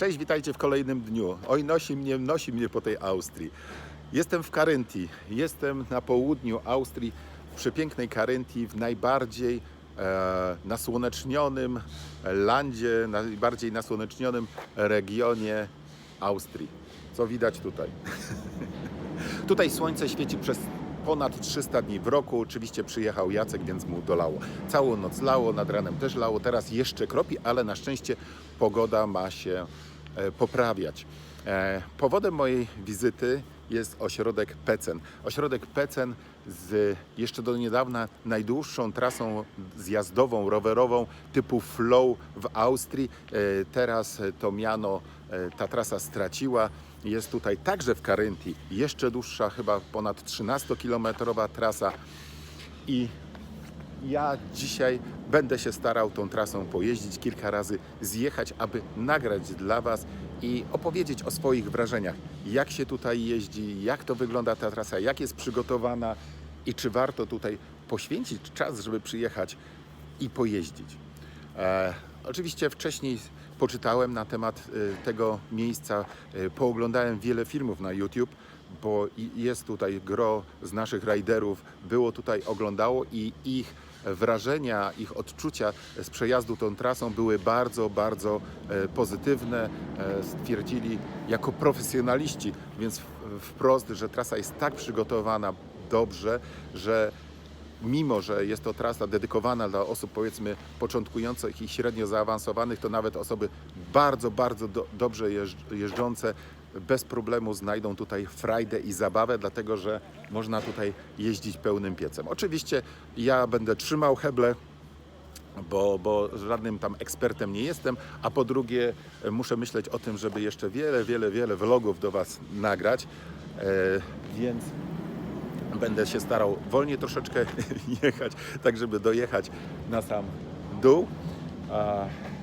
Cześć, witajcie w kolejnym dniu. Oj, nosi mnie, nosi mnie po tej Austrii. Jestem w Karyntii, jestem na południu Austrii, w przepięknej Karyntii, w najbardziej e, nasłonecznionym landzie, najbardziej nasłonecznionym regionie Austrii. Co widać tutaj? Tutaj słońce świeci przez ponad 300 dni w roku. Oczywiście przyjechał Jacek, więc mu dolało. Całą noc lało, nad ranem też lało, teraz jeszcze kropi, ale na szczęście pogoda ma się e, poprawiać. E, powodem mojej wizyty jest ośrodek Pecen. Ośrodek Pecen z jeszcze do niedawna najdłuższą trasą zjazdową, rowerową typu flow w Austrii. E, teraz to miano ta trasa straciła. Jest tutaj także w Karyntii jeszcze dłuższa, chyba ponad 13-kilometrowa trasa i ja dzisiaj będę się starał tą trasą pojeździć kilka razy, zjechać, aby nagrać dla Was i opowiedzieć o swoich wrażeniach. Jak się tutaj jeździ, jak to wygląda ta trasa, jak jest przygotowana i czy warto tutaj poświęcić czas, żeby przyjechać i pojeździć. Oczywiście wcześniej poczytałem na temat e, tego miejsca, e, pooglądałem wiele filmów na YouTube, bo jest tutaj gro z naszych riderów, było tutaj, oglądało i ich wrażenia, ich odczucia z przejazdu tą trasą były bardzo, bardzo e, pozytywne. E, Stwierdzili jako profesjonaliści, więc wprost, że trasa jest tak przygotowana dobrze, że mimo że jest to trasa dedykowana dla osób powiedzmy początkujących i średnio zaawansowanych, to nawet osoby bardzo, bardzo do, dobrze jeżdż- jeżdżące bez problemu znajdą tutaj frajdę i zabawę, dlatego że można tutaj jeździć pełnym piecem. Oczywiście ja będę trzymał heble, bo, bo żadnym tam ekspertem nie jestem, a po drugie e, muszę myśleć o tym, żeby jeszcze wiele, wiele, wiele vlogów do Was nagrać, e, więc będę się starał wolniej troszeczkę jechać, tak żeby dojechać na sam dół.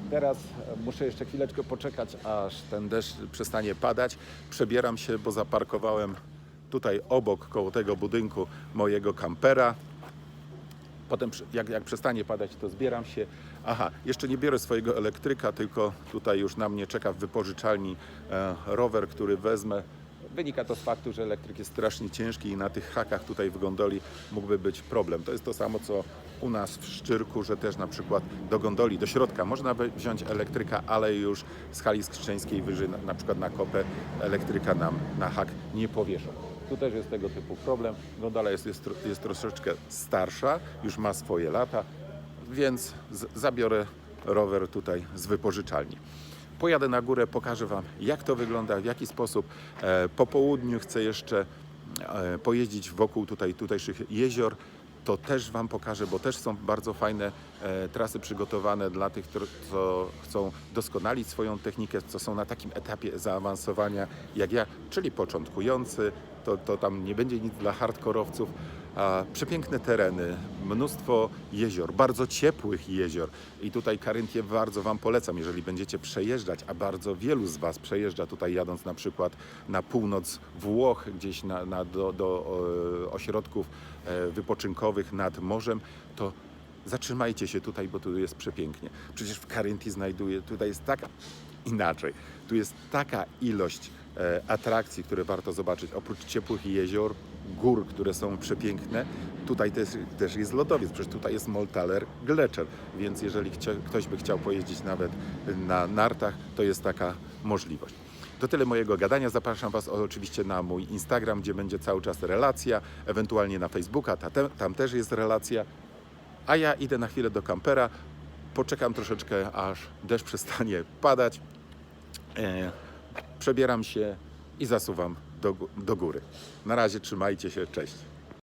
Teraz muszę jeszcze chwileczkę poczekać, aż ten deszcz przestanie padać. Przebieram się, bo zaparkowałem tutaj obok, koło tego budynku mojego kampera. Potem jak, jak przestanie padać, to zbieram się. Aha, jeszcze nie biorę swojego elektryka, tylko tutaj już na mnie czeka w wypożyczalni e, rower, który wezmę. Wynika to z faktu, że elektryk jest strasznie ciężki i na tych hakach tutaj w gondoli mógłby być problem. To jest to samo, co u nas w Szczyrku, że też na przykład do gondoli, do środka można by wziąć elektryka, ale już z hali skrzyżeńskiej wyżej, na, na przykład na kopę elektryka nam na hak nie powieszą. Tu też jest tego typu problem. Gondola jest, jest, jest troszeczkę starsza, już ma swoje lata, więc z, zabiorę rower tutaj z wypożyczalni. Pojadę na górę, pokażę Wam, jak to wygląda, w jaki sposób. E, po południu chcę jeszcze e, pojeździć wokół tutaj, tutejszych jezior. To też Wam pokażę, bo też są bardzo fajne e, trasy przygotowane dla tych, co chcą doskonalić swoją technikę, co są na takim etapie zaawansowania jak ja, czyli początkujący. To, to tam nie będzie nic dla hardkorowców. A, przepiękne tereny, mnóstwo jezior, bardzo ciepłych jezior. I tutaj Karyntię bardzo Wam polecam, jeżeli będziecie przejeżdżać, a bardzo wielu z Was przejeżdża tutaj jadąc na przykład na północ Włoch, gdzieś na, na, do, do e, ośrodków e, wypoczynkowych nad morzem, to zatrzymajcie się tutaj, bo tu jest przepięknie. Przecież w Karyntii znajduje, tutaj jest tak inaczej. Tu jest taka ilość atrakcji, które warto zobaczyć. Oprócz ciepłych jezior, gór, które są przepiękne, tutaj też, też jest lodowiec. Przecież tutaj jest Moltaler Gletscher, więc jeżeli chcia, ktoś by chciał pojeździć nawet na nartach, to jest taka możliwość. To tyle mojego gadania. Zapraszam Was oczywiście na mój Instagram, gdzie będzie cały czas relacja, ewentualnie na Facebooka, tam też jest relacja. A ja idę na chwilę do kampera, poczekam troszeczkę, aż deszcz przestanie padać. Przebieram się i zasuwam do, do góry. Na razie trzymajcie się, cześć.